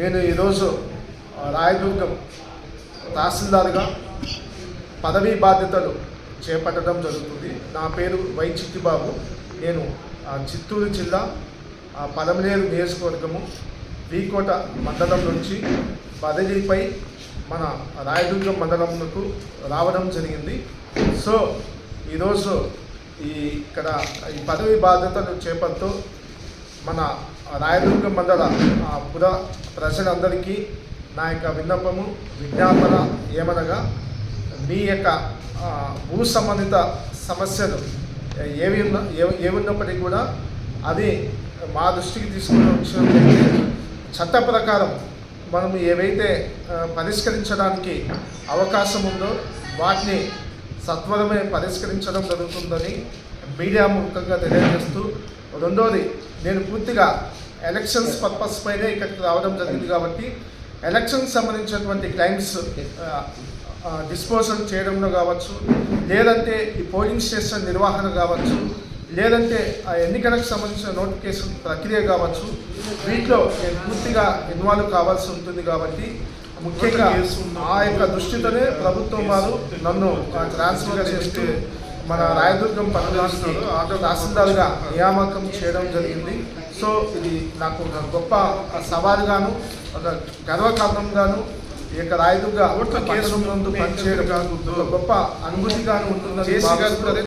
నేను ఈరోజు రాయదుర్గం తహసీల్దార్గా పదవీ బాధ్యతలు చేపట్టడం జరుగుతుంది. నా పేరు వై చిట్టిబాబు నేను చిత్తూరు జిల్లా పదమలేరు నియోజకవర్గము వీకోట మండలం నుంచి పదవీపై మన రాయదుర్గం మండలంకు రావడం జరిగింది. సో ఈరోజు ఈ ఇక్కడ ఈ పదవి బాధ్యతలు చేపడుతూ మన రాయదుర్గం మండల పుర ప్రజలందరికీ నా యొక్క విన్నపము విజ్ఞాపన ఏమనగా మీ యొక్క భూ సంబంధిత సమస్యలు ఏవి ఉన్న ఏమున్నప్పటికీ ఏవి కూడా అది మా దృష్టికి తీసుకుని వచ్చినట్లయితే చట్ట ప్రకారం మనం ఏవైతే పరిష్కరించడానికి అవకాశం ఉందో వాటిని సత్వరమే పరిష్కరించడం జరుగుతుందని మీడియా ముఖంగా తెలియజేస్తూ రెండోది నేను పూర్తిగా ఎలక్షన్స్ పర్పస్ పైనే ఇక్కడికి రావడం జరిగింది కాబట్టి ఎలక్షన్ సంబంధించినటువంటి క్లైమ్స్ డిస్పోజల్ చేయడంలో కావచ్చు లేదంటే ఈ పోలింగ్ స్టేషన్ నిర్వహణ కావచ్చు లేదంటే ఆ ఎన్నికలకు సంబంధించిన నోటిఫికేషన్ ప్రక్రియ కావచ్చు వీటిలో నేను పూర్తిగా ఇన్వాల్వ్ కావాల్సి ఉంటుంది కాబట్టి ముఖ్యంగా ఆ యొక్క దృష్టితోనే ప్రభుత్వం వారు నన్ను ట్రాన్స్ఫర్ చేస్తూ మన రాయదుర్గం పట్టణానికి తహసీల్దార్గా నియామకం చేయడం జరిగింది. సో ఇది నాకు ఒక గొప్ప సవాలుగాను ఒక గర్వకారణంగాను ఈ యొక్క రాయదుర్గ నందు పనిచేయడం గొప్ప అనుభూతిగాను భావిస్తూ